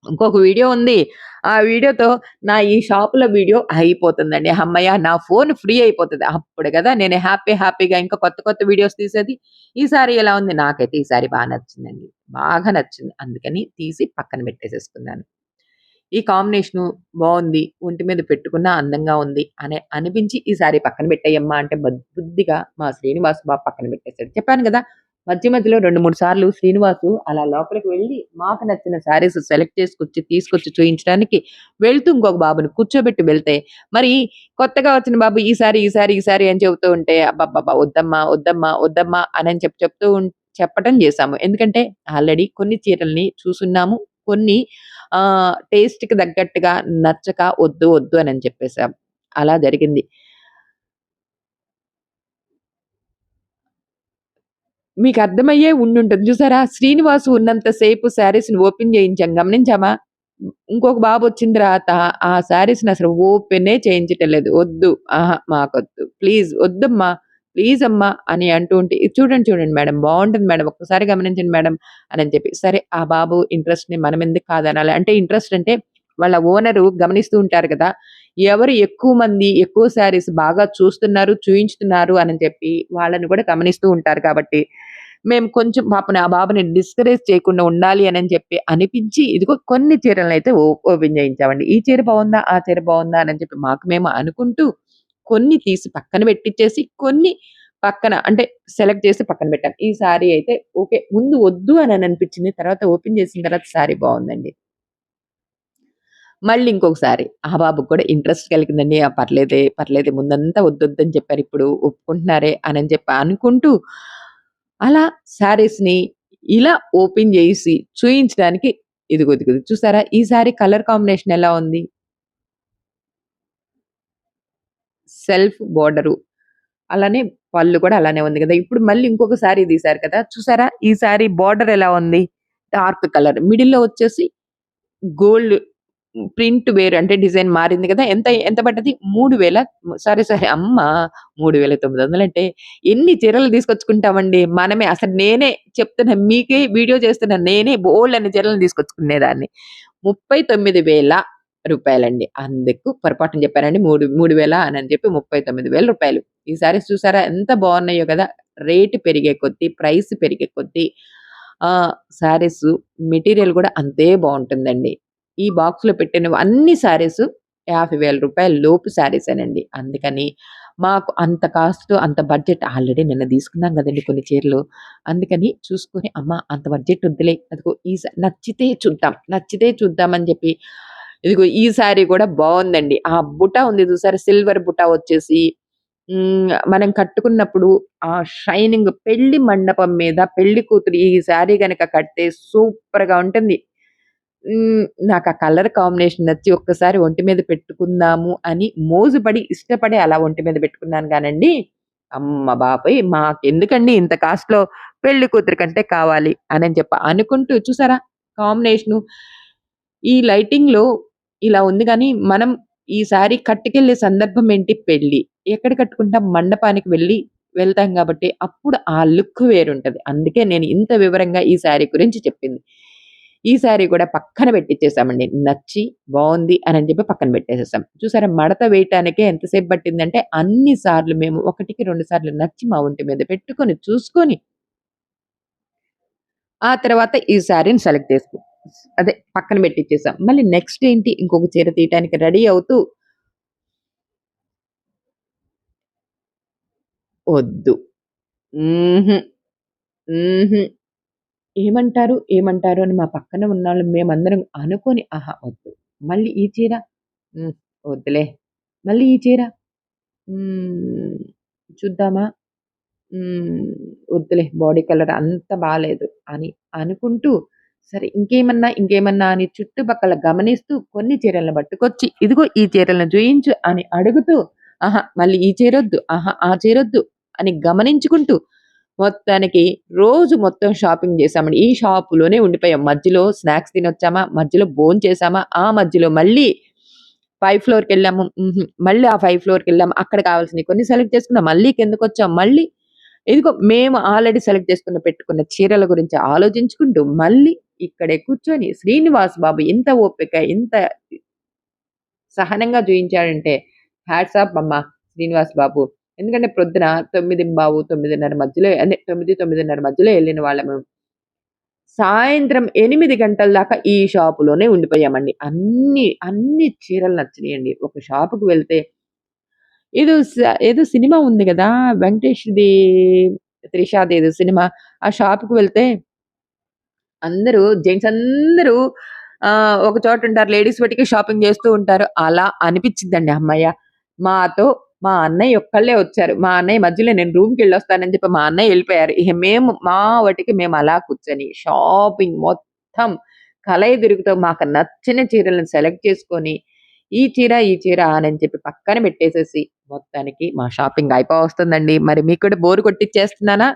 ఇంకొక వీడియో ఉంది. ఆ వీడియోతో నా ఈ షాపుల వీడియో అయిపోతుందండి. అమ్మయ్య నా ఫోన్ ఫ్రీ అయిపోతుంది అప్పుడు కదా నేను హ్యాపీ హ్యాపీగా ఇంకా కొత్త కొత్త వీడియోస్ తీసేది. ఈ ఎలా ఉంది? నాకైతే ఈ బాగా నచ్చిందండి. బాగా నచ్చింది. అందుకని తీసి పక్కన పెట్టేసేసుకున్నాను. ఈ కాంబినేషను బాగుంది ఒంటి మీద పెట్టుకున్నా అందంగా ఉంది అని అనిపించి ఈ సారీ పక్కన పెట్టేయమ్మా అంటే బుద్ధిగా మా శ్రీనివాస్ బాబు పక్కన పెట్టేశాడు చెప్పాను కదా మధ్య మధ్యలో 2, 3 సార్లు శ్రీనివాసు అలా లోపలికి వెళ్ళి మాకు నచ్చిన శారీస్ సెలెక్ట్ చేసుకొచ్చి, తీసుకొచ్చి చూయించడానికి వెళ్తూ ఇంకొక బాబుని కూర్చోబెట్టి వెళ్తే, మరి కొత్తగా వచ్చిన బాబు ఈ సారీ, ఈ సారీ, ఈ సారీ అని చెబుతూ ఉంటే అబ్బబ్బబ్బా! వద్దమ్మా, వద్దమ్మా, వద్దమ్మా అని చెప్పి చెప్తూ చెప్పటం చేశాము. ఎందుకంటే ఆల్రెడీ కొన్ని చీరల్ని చూసున్నాము. కొన్ని టేస్ట్‌కి తగ్గట్టుగా నచ్చక వద్దు, వద్దు అని చెప్పేసాం. అలా జరిగింది. మీకు అర్థమయ్యే ఉండుంటుంది చూసారా? శ్రీనివాసు ఉన్నంత సేపు శారీస్‌ని ఓపెన్ చేయించాం. గమనించామా? ఇంకొక బాబు వచ్చిన తర్వాత ఆ శారీస్‌ని అసలు ఓపెనే చేయించటం లేదు. వద్దు. ఆహా మాకొద్దు. ప్లీజ్ వద్దమ్మా. ప్లీజ్ అమ్మా అని అంటూ ఉంటే, ఇది చూడండి, చూడండి మేడం బాగుంటుంది మేడం. ఒక్కసారి గమనించండి మేడం అని చెప్పి. సరే ఆ బాబు ఇంట్రెస్ట్‌ని ఎందుకు కాదనాలి? అంటే ఇంట్రెస్ట్ అంటే వాళ్ళ ఓనరు గమనిస్తూ ఉంటారు కదా! ఎవరు ఎక్కువ మంది ఎక్కువ శారీస్ బాగా చూస్తున్నారు, చూయించుతున్నారు అని చెప్పి వాళ్ళని కూడా గమనిస్తూ ఉంటారు కాబట్టి, మేము కొంచెం పాపని ఆ బాబుని డిస్కరేజ్ చేయకుండా ఉండాలి అని చెప్పి అనిపించి, ఇదిగో కొన్ని చీరలనైతే ఓ ఓపెన్ చేయించామండి. ఈ చీర బాగుందా ఆ చీర బాగుందా అని చెప్పి మాకు మేము అనుకుంటూ కొన్ని తీసి పక్కన పెట్టిచ్చేసి, కొన్ని పక్కన అంటే సెలెక్ట్ చేసి పక్కన పెట్టాం. ఈ సారీ అయితే ఓకే. ముందు వద్దు అని అనిపించింది. తర్వాత ఓపెన్ చేసిన తర్వాత సారీ బాగుందండి మళ్ళీ ఇంకొకసారి ఆ బాబుకు కూడా ఇంట్రెస్ట్ కలిగిందండి. ఆ! పర్లేదే, పర్లేదే ముందంతా వద్దొద్దని చెప్పారు. ఇప్పుడు ఒప్పుకుంటున్నారే అని చెప్పి అనుకుంటూ, అలా శారీస్‌ని ఇలా ఓపెన్ చేసి చూయించడానికి ఇదిగో, ఇదిగో చూసారా? ఈ సారీ కలర్ కాంబినేషన్ ఎలా ఉంది? Self border. అలానే పళ్ళు కూడా అలానే ఉంది కదా ఇప్పుడు మళ్ళీ ఇంకొక సారీ తీశారు కదా! చూసారా? ఈ సారీ బోర్డర్ ఎలా ఉంది? Dark colour. మిడిల్‌లో వచ్చేసి గోల్డ్ ప్రింట్ వేరు అంటే డిజైన్ మారింది కదా! ఎంత ఎంత పడ్డది? 3000 సారీ, సారీ అమ్మ 3900 అంటే ఎన్ని చీరలు తీసుకొచ్చుకుంటామండి. మనమే అసలు నేనే చెప్తున్నా మీకే వీడియో చేస్తున్నా నేనే బోల్డ్ అనే చీరలు తీసుకొచ్చుకునేదాన్ని. 39,000 రూపాయలండి. అందుకు పొరపాటున చెప్పారండి మూడు మూడు వేల అనని చెప్పి ముప్పై తొమ్మిది వేల రూపాయలు ఈ సారీస్ చూసారా ఎంత బాగున్నాయో కదా రేటు పెరిగే కొద్దీ, ప్రైస్ పెరిగే కొద్దీ శారీస్ మెటీరియల్ కూడా అంతే బాగుంటుందండి ఈ బాక్స్‌లో పెట్టినవి అన్ని సారీస్ రూ. 50,000 లోపు సారీసేనండి. అందుకని మాకు అంత కాస్ట్, అంత బడ్జెట్ ఆల్రెడీ నిన్న తీసుకున్నాం కదండి కొన్ని చీరలు. అందుకని చూసుకొని అమ్మ అంత బడ్జెట్ వద్దులే. అదిగో ఈ నచ్చితే చూద్దాం, నచ్చితే చూద్దామని చెప్పి ఇదిగో ఈ సారీ కూడా బాగుందండి ఆ బుటా ఉంది చూసారా? సిల్వర్ బుటా వచ్చేసి మనం కట్టుకున్నప్పుడు ఆ షైనింగ్ పెళ్ళి మండపం మీద పెళ్ళి కూతురు ఈ సారీ కనుక కడితే సూపర్‌గా ఉంటుంది. నాకు ఆ కలర్ కాంబినేషన్ నచ్చి ఒక్కసారి ఒంటి మీద పెట్టుకుందాము అని మోజుపడి, ఇష్టపడి అలా ఒంటి మీద పెట్టుకున్నాను కానండి అమ్మ బాబోయ్! మాకెందుకండి ఇంత కాస్ట్‌లో పెళ్ళి కూతురు కంటే కావాలి అని చెప్ప అనుకుంటూ చూసారా కాంబినేషను. ఈ లైటింగ్‌లో ఇలా ఉంది కానీ మనం ఈ శారీ కట్టుకెళ్ళే సందర్భం ఏంటి? పెళ్ళి. ఎక్కడ కట్టుకుంటాం? మండపానికి వెళ్ళి వెళ్తాం కాబట్టి అప్పుడు ఆ లుక్ వేరుంటది. అందుకే నేను ఇంత వివరంగా ఈ శారీ గురించి చెప్పింది. ఈ శారీ కూడా పక్కన పెట్టిచ్చేసామండి. నచ్చి బాగుంది అని చెప్పి పక్కన పెట్టేసేసాం. చూసారా మడత వేయటానికే ఎంతసేపు పట్టిందంటే, అన్ని సార్లు మేము ఒకటికి రెండు సార్లు నచ్చి మా ఒంటి మీద పెట్టుకొని, చూసుకొని ఆ తర్వాత ఈ శారీని సెలెక్ట్ చేసుకో అదే పక్కన పెట్టిచ్చేసాం. మళ్ళీ నెక్స్ట్ ఏంటి? ఇంకొక చీర తీయటానికి రెడీ అవుతూ వద్దు ఏమంటారు? ఏమంటారు? అని మా పక్కన ఉన్నోళ్ళం మేమందరం అనుకొని ఆహా! వద్దు. మళ్ళీ ఈ చీర? వద్దులే. మళ్ళీ ఈ చీర? చూద్దామా? వద్దులే బాడీ కలర్ అంత బాగాలేదు అని అనుకుంటూ, సరే ఇంకేమన్నా, ఇంకేమన్నా అని చుట్టుపక్కల గమనిస్తూ కొన్ని చీరలను పట్టుకొచ్చి, ఇదిగో ఈ చీరలను చూయించు అని అడుగుతూ, ఆహా! మళ్ళీ ఈ చీరొద్దు. ఆహా! ఆ చీరొద్దు అని గమనించుకుంటూ, మొత్తానికి రోజు మొత్తం షాపింగ్ చేశామండి. ఈ షాపులోనే ఉండిపోయాం. మధ్యలో స్నాక్స్ తినొచ్చామా, మధ్యలో భోంచేసామా, ఆ మధ్యలో మళ్ళీ ఫైవ్ ఫ్లోర్కి వెళ్ళాము మళ్ళీ ఆ ఫైవ్ ఫ్లోర్కి వెళ్ళాము అక్కడ కావాల్సినవి కొన్ని సెలెక్ట్ చేసుకున్నాం. మళ్ళీ కిందకొచ్చాం. మళ్ళీ ఇదిగో మేము ఆల్రెడీ సెలెక్ట్ చేసుకున్న పెట్టుకున్న చీరల గురించి ఆలోచించుకుంటూ, మళ్ళీ ఇక్కడే కూర్చొని శ్రీనివాస్ బాబు ఇంత ఓపిక, ఇంత సహనంగా చూయించాడంటే హ్యాట్స్ ఆఫ్ అమ్మ శ్రీనివాస్ బాబు. ఎందుకంటే ప్రొద్దున 9:15, 9:30 మధ్యలో అదే 9, 9:30 మధ్యలో వెళ్ళిన వాళ్ళము. సాయంత్రం ఎనిమిది గంటల దాకా ఈ షాపులోనే ఉండిపోయామండి. అన్ని, అన్ని చీరలు నచ్చినాయండి ఒక షాపుకు వెళ్తే ఏదో ఏదో సినిమా ఉంది కదా వెంకటేష్‌ది, త్రిషాది ఏదో సినిమా. ఆ షాప్‌కి వెళ్తే అందరూ జెంట్స్ అందరూ ఒక చోట ఉంటారు. లేడీస్ బట్టికి షాపింగ్ చేస్తూ ఉంటారు. అలా అనిపించిందండి అమ్మయ్య మాతో మా అన్నయ్య ఒక్కళ్ళే వచ్చారు. మా అన్నయ్య మధ్యలో నేను రూమ్‌కెళ్ళొస్తానని చెప్పి మా అన్నయ్య వెళ్ళిపోయారు ఇక మేము మా వాటికి మేము అలా కూర్చొని షాపింగ్ మొత్తం కలయితిరుగుతూ మాకు నచ్చిన చీరలను సెలెక్ట్ చేసుకొని, ఈ చీర, ఈ చీర అని చెప్పి పక్కన పెట్టేసేసి, మొత్తానికి మా షాపింగ్ అయిపోవస్తుందండి. మరి మీకు కూడా బోర్ కొట్టిచ్చేస్తున్నానా?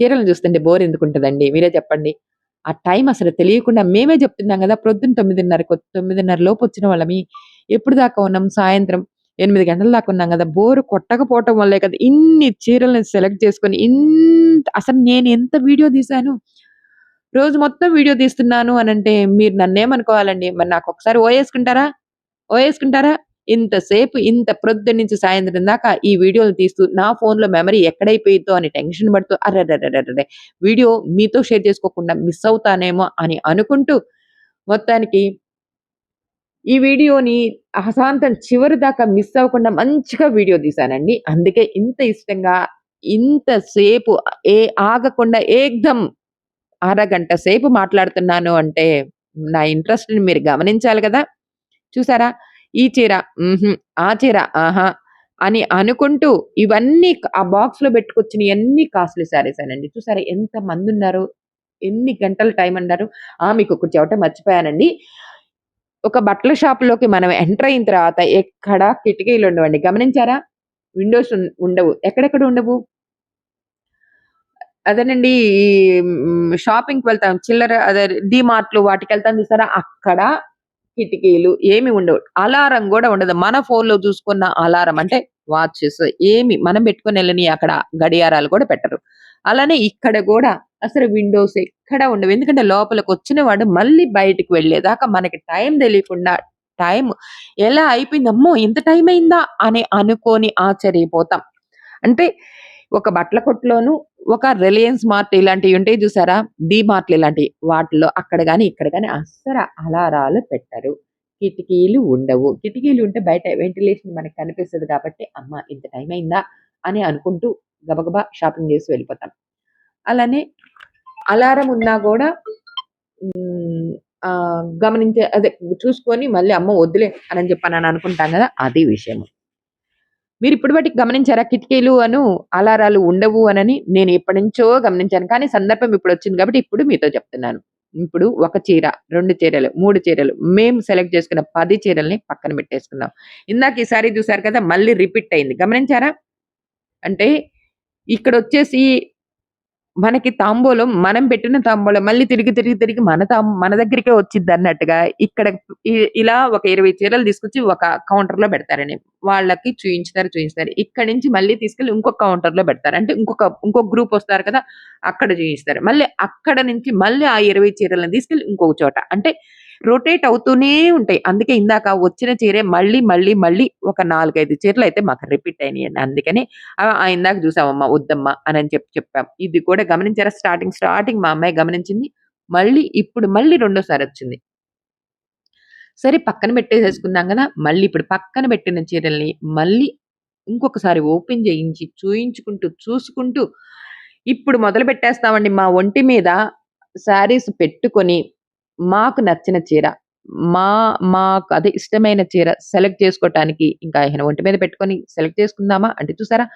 చీరలు చూస్తుంటే బోర్ ఎందుకుంటదండి? మీరే చెప్పండి. ఆ టైం అసలు తెలియకుండా మేమే చెప్తున్నాం కదా ప్రొద్దున 9:30కొ 9:30 లోపు వచ్చిన వాళ్ళమి. ఎప్పుడు దాకా ఉన్నాం? సాయంత్రం ఎనిమిది గంటల దాకా ఉన్నాం కదా బోర్ కొట్టకపోవటం వల్లే కదా! ఇన్ని చీరలను సెలెక్ట్ చేసుకొని ఇంత అసలు నేను ఎంత వీడియో తీశాను. రోజు మొత్తం వీడియో తీస్తున్నాను అని అంటే మీరు నన్నేమనుకోవాలండి? మరి నాకు ఒకసారి ఓ వేసుకుంటారా ఓ వేసుకుంటారా ఇంతసేపు ఇంత ప్రొద్దు నుంచి సాయంత్రం దాకా ఈ వీడియోలు తీస్తూ, నా ఫోన్‌లో మెమరీ ఎక్కడైపోయిద్దో అని టెన్షన్ పడుతూ అరెరెరెరెరె! వీడియో మీతో షేర్ చేసుకోకుండా మిస్ అవుతానేమో అని అనుకుంటూ, మొత్తానికి ఈ వీడియోని అహసాంతం చివరి దాకా మిస్ అవ్వకుండా మంచిగా వీడియో తీశానండి. అందుకే ఇంత ఇష్టంగా, ఇంతసేపు ఏ ఆగకుండా ఏకదం అరగంట సేపు మాట్లాడుతున్నాను అంటే, నా ఇంట్రెస్ట్‌ని మీరు గమనించాలి కదా చూసారా? ఈ చీర ఆ చీర ఆహా! అని అనుకుంటూ ఇవన్నీ ఆ బాక్స్‌లో పెట్టుకొచ్చినయన్నీ కాస్ట్‌లీ శారీసేనండి. చూసారా ఎంత మంది ఉన్నారు ఎన్ని గంటల టైం అన్నారు? ఆ! మీకు ఒకటి చెవట మర్చిపోయానండి. ఒక బట్టల షాప్‌లోకి మనం ఎంటర్ అయిన తర్వాత ఎక్కడ కిటికీలు ఉండవండి. గమనించారా? విండోస్ ఉండవు. ఎక్కడెక్కడ ఉండవు? అదేనండి ఈ షాపింగ్‌కి వెళ్తాం. చిల్లర అదే మార్ట్లు వాటికి వెళ్తాం చూసారా? అక్కడ కిటికీలు ఏమి ఉండవు. అలారం కూడా ఉండదు. మన ఫోన్‌లో చూసుకున్న అలారం అంటే వాచెస్ ఏమి మనం పెట్టుకొని వెళ్ళని అక్కడ గడియారాలు కూడా పెట్టరు. అలానే ఇక్కడ కూడా అసలు విండోస్ ఎక్కడ ఉండవు. ఎందుకంటే లోపలికొచ్చిన వాడు మళ్ళీ బయటికి వెళ్ళేదాకా మనకి టైం తెలియకుండా టైం ఎలా అయిపోయింది, అమ్మో! ఇంత టైం అయిందా? అని అనుకొని ఆశ్చర్యపోతాం. అంటే ఒక బట్టల కొట్టులోను, ఒక రిలయన్స్ మార్ట్ ఇలాంటివి ఉంటాయి చూసారా? డి మార్ట్లు ఇలాంటివి వాటిలో అక్కడ కానీ ఇక్కడ కానీ అస్సల అలారాలు పెట్టరు. కిటికీలు ఉండవు. కిటికీలు ఉంటే బయట వెంటిలేషన్ మనకు కనిపిస్తది కాబట్టి, అమ్మ! ఇంత టైం అయిందా? అని అనుకుంటూ గబగబా షాపింగ్ చేసి వెళ్ళిపోతాం. అలానే అలారం ఉన్నా కూడా గమనించే అదే చూసుకొని మళ్ళీ అమ్మ వద్దులే అనని చెప్పనని అనుకుంటాం కదా అది మీరు ఇప్పుడు వాటికి గమనించారా? కిటికీలు అను అలారాలు ఉండవు అనని నేను ఎప్పటినుంచో గమనించాను. కానీ సందర్భం ఇప్పుడు వచ్చింది కాబట్టి ఇప్పుడు మీతో చెప్తున్నాను. ఇప్పుడు ఒక చీర, రెండు చీరలు, మూడు చీరలు మేము సెలెక్ట్ చేసుకున్న పది చీరల్ని పక్కన పెట్టేసుకుందాం. ఇందాక ఈసారి చూసారు కదా! మళ్ళీ రిపీట్ అయింది. గమనించారా? అంటే ఇక్కడ వచ్చేసి మనకి తాంబూలం మనం పెట్టిన తాంబూలం మళ్ళీ తిరిగి, తిరిగి, తిరిగి మన తాం మన దగ్గరికే వచ్చిద్దన్నట్టుగా ఇక్కడ ఇలా ఒక 20 చీరలు తీసుకొచ్చి ఒక కౌంటర్లో పెడతారని వాళ్ళకి చూయించుతారు, చూయిస్తారు. ఇక్కడ నుంచి మళ్ళీ తీసుకెళ్ళి ఇంకొక కౌంటర్లో పెడతారు. అంటే ఇంకొక ఇంకొక గ్రూప్ వస్తారు కదా! అక్కడ చూయిస్తారు. మళ్ళీ అక్కడ నుంచి మళ్ళీ ఆ 20 చీరలను తీసుకెళ్ళి ఇంకొక చోట. అంటే రొటేట్ అవుతూనే ఉంటాయి. అందుకే ఇందాక వచ్చిన చీరే మళ్ళీ, మళ్ళీ, మళ్ళీ ఒక నాలుగైదు చీరలు అయితే మాకు రిపీట్ అయినాయండి. అందుకని ఆ! ఇందాక చూసావమ్మా వద్దమ్మా అని చెప్పి చెప్పాం. ఇది కూడా గమనించారా? స్టార్టింగ్, స్టార్టింగ్ మా అమ్మాయి గమనించింది. మళ్ళీ ఇప్పుడు మళ్ళీ రెండోసారి వచ్చింది సరే పక్కన పెట్టేసేసుకున్నాం కదా మళ్ళీ ఇప్పుడు పక్కన పెట్టిన చీరల్ని మళ్ళీ ఇంకొకసారి ఓపెన్ చేయించి, చూయించుకుంటూ, చూసుకుంటూ ఇప్పుడు మొదలు పెట్టేస్తామండి. మా ఒంటి మీద శారీస్ పెట్టుకొని, మాకు నచ్చిన చీర, మా మాకు అదే ఇష్టమైన చీర సెలెక్ట్ చేసుకోటానికి ఇంకా ఆయన ఒంటి మీద పెట్టుకొని సెలెక్ట్ చేసుకుందామా అంటే చూసారా?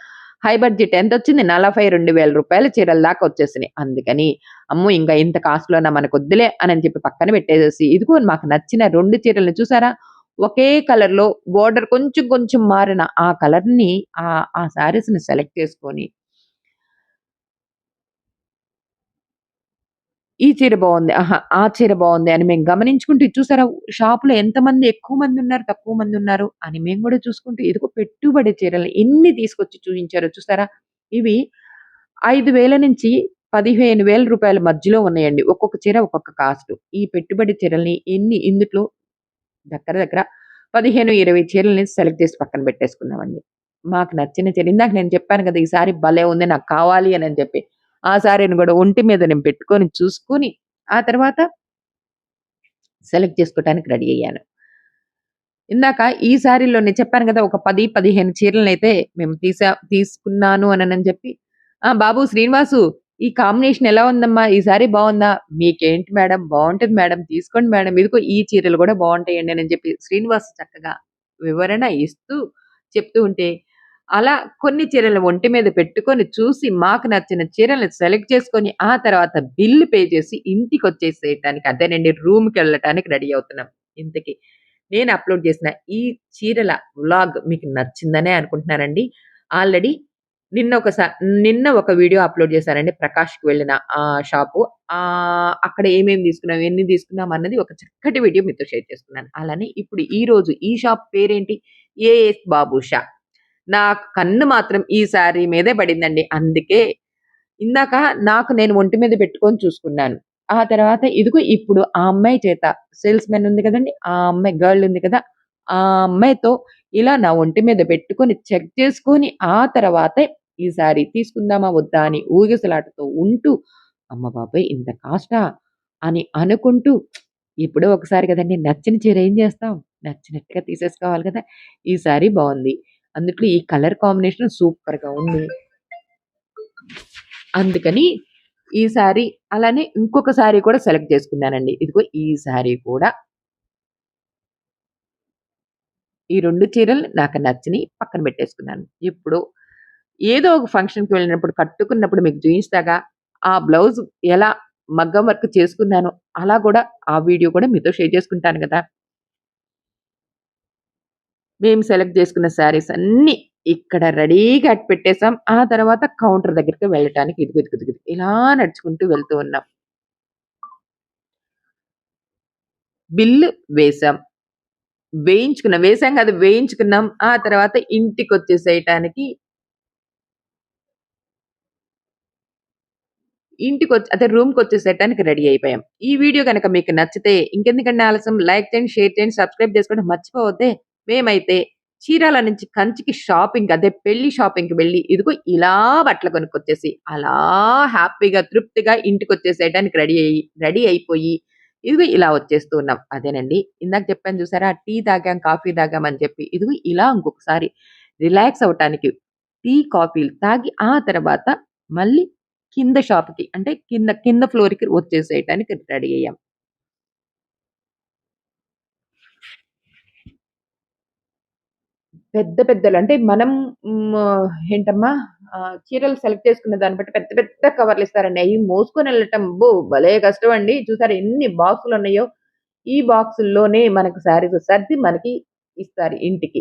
హై బడ్జెట్ ఎంత వచ్చింది నలభై రెండు వేల రూపాయల చీరల దాకా వచ్చేసినాయి. అందుకని అమ్మో! ఇంకా ఇంత కాస్ట్‌లోనా మనకొద్దులే అని చెప్పి పక్కన పెట్టేసేసి, ఇదిగో మాకు నచ్చిన రెండు చీరల్ని చూసారా? ఒకే కలర్‌లో బోర్డర్ కొంచెం, కొంచెం మారిన ఆ కలర్‌ని ఆ ఆ శారీస్‌ని సెలెక్ట్ చేసుకొని ఈ చీర బాగుంది ఆహా! ఆ చీర బాగుంది అని మేము గమనించుకుంటూ చూసారా? షాపులో ఎంతమంది ఎక్కువ మంది ఉన్నారు తక్కువ మంది ఉన్నారు అని మేము కూడా చూసుకుంటూ ఇదిగో పెట్టుబడి చీరలు ఎన్ని తీసుకొచ్చి చూపించారో చూసారా? ఇవి ఐదు వేల నుంచి పదిహేను వేల రూపాయల మధ్యలో ఉన్నాయండి. ఒక్కొక్క చీర ఒక్కొక్క కాస్ట్. ఈ పెట్టుబడి చీరల్ని ఎన్ని ఇందుట్లో దగ్గర దగ్గర 15, 20 చీరల్ని సెలెక్ట్ చేసి పక్కన పెట్టేసుకున్నామండి. మాకు నచ్చిన చీర ఇందాక నేను చెప్పాను కదా! ఈసారి భలే ఉంది నాకు కావాలి అని చెప్పి. ఆ సారీని కూడా ఒంటి మీద నేను పెట్టుకొని చూసుకొని, ఆ తర్వాత సెలెక్ట్ చేసుకోవటానికి రెడీ అయ్యాను. ఇందాక ఈ సారీలో నేను చెప్పాను కదా ఒక పది పదిహేను చీరలను అయితే మేము తీసా తీసుకున్నాను అని చెప్పి, "ఆ! బాబు శ్రీనివాసు ఈ కాంబినేషన్ ఎలా ఉందమ్మా? ఈ సారీ బాగుందా "మీకేంటి మేడం బాగుంటుంది మేడం. తీసుకోండి మేడం. ఇదిగో ఈ చీరలు కూడా బాగుంటాయండి అని చెప్పి శ్రీనివాస్ చక్కగా వివరణ ఇస్తూ చెప్తూ ఉంటే, అలా కొన్ని చీరలు ఒంటి మీద పెట్టుకొని చూసి మాకు నచ్చిన చీరలను సెలెక్ట్ చేసుకొని, ఆ తర్వాత బిల్లు పే చేసి ఇంటికి ఇంటికొచ్చేసేయటానికి అదేనండి రూమ్‌కెళ్ళటానికి రెడీ అవుతున్నాం. ఇంతకి నేను అప్‌లోడ్ చేసిన ఈ చీరల వ్లాగ్ మీకు నచ్చిందనే అనుకుంటున్నానండి. ఆల్రెడీ నిన్న ఒకసారి నిన్న ఒక వీడియో అప్‌లోడ్ చేశానండి. ప్రకాష్‌కి వెళ్ళిన ఆ షాపు. అక్కడ ఏమేమి తీసుకున్నాం, ఎన్ని తీసుకున్నాం అన్నది ఒక చక్కటి వీడియో మీతో షేర్ చేసుకున్నాను. అలానే ఇప్పుడు ఈరోజు ఈ షాప్ పేరేంటి? ఏఎస్ బాబు షా. నా కన్ను మాత్రం ఈ సారీ మీదే పడిందండి. అందుకే ఇందాక నాకు నేను ఒంటి మీద పెట్టుకొని చూసుకున్నాను. ఆ తర్వాత ఇదిగో ఇప్పుడు ఆ అమ్మాయి చేత సేల్స్ మెన్ ఉంది కదండి ఆ అమ్మాయి గర్ల్ ఉంది కదా! ఆ అమ్మాయితో ఇలా నా ఒంటి మీద పెట్టుకొని చెక్ చేసుకొని, ఆ తర్వాతే ఈ సారీ తీసుకుందామా? వద్దా? అని ఊగిసలాటతో ఉంటూ, అమ్మ బాబాయ్ ఇంత కాస్టా? అని అనుకుంటూ ఎప్పుడో ఒకసారి కదండి నచ్చిన చీర ఏం చేస్తాం? నచ్చినట్టుగా తీసేసుకోవాలి కదా! ఈ సారీ బాగుంది అందుట్లో ఈ కలర్ కాంబినేషన్ సూపర్‌గా ఉంది. అందుకని ఈ సారీ అలానే ఇంకొక సారీ కూడా సెలెక్ట్ చేసుకున్నానండి. ఇదిగో ఈ సారీ కూడా ఈ రెండు చీరలు నాకు నచ్చిని పక్కన పెట్టేసుకున్నాను. ఇప్పుడు ఏదో ఒక ఫంక్షన్‌కి వెళ్ళినప్పుడు కట్టుకున్నప్పుడు మీకు చూయిస్తాగా, ఆ బ్లౌజ్ ఎలా మగ్గం వర్క్ చేసుకున్నానో, అలా కూడా ఆ వీడియో కూడా మీతో షేర్ చేసుకుంటాను కదా మేము సెలెక్ట్ చేసుకున్న శారీస్ అన్నీ ఇక్కడ రెడీగా అట్టి పెట్టేసాం. ఆ తర్వాత కౌంటర్ దగ్గరికి వెళ్ళటానికి ఇదిగు ఇదిగు ఇదిగు ఇలా నడుచుకుంటూ వెళ్తూ ఉన్నాం. బిల్లు వేసాం వేయించుకున్నాం. వేసాం కాదు వేయించుకున్నాం. ఆ తర్వాత ఇంటికొచ్చేసేయటానికి ఇంటికొచ్చి అదే రూమ్కి వచ్చేసేయటానికి రెడీ అయిపోయాం. ఈ వీడియో కనుక మీకు నచ్చితే ఇంకెందుకంటే ఆలస్యం లైక్ చేయండి, షేర్ చేయండి, సబ్స్క్రైబ్ చేసుకోవడం మర్చిపోవద్దే. మేమైతే చీరాల నుంచి కంచికి షాపింగ్ అదే పెళ్ళి షాపింగ్‌కి వెళ్ళి ఇదిగో ఇలా బట్టలు కొనుక్కొచ్చేసి, అలా హ్యాపీగా, తృప్తిగా ఇంటికి వచ్చేసేయడానికి రెడీ అయ్యి రెడీ అయిపోయి, ఇదిగో ఇలా వచ్చేస్తూ ఉన్నాం. అదేనండి ఇందాక చెప్పాను చూసారా? టీ తాగాం, కాఫీ తాగాం అని చెప్పి, ఇదిగో ఇలా ఇంకొకసారి రిలాక్స్ అవ్వటానికి టీ, కాఫీలు తాగి ఆ తర్వాత మళ్ళీ కింద షాప్‌కి అంటే కింద, కింద ఫ్లోర్‌కి వచ్చేసేయటానికి రెడీ అయ్యాం. పెద్ద పెద్దలు అంటే మనం ఏంటమ్మా చీరలు సెలెక్ట్ చేసుకున్న దాన్ని బట్టి పెద్ద పెద్ద కవర్లు ఇస్తారండి అవి మోసుకొని వెళ్ళటం బో భలే కష్టం అండి చూసారు ఎన్ని బాక్సులున్నాయో. ఈ బాక్సుల్లోనే మనకు శారీస్ సర్ది మనకి ఇస్తారు ఇంటికి.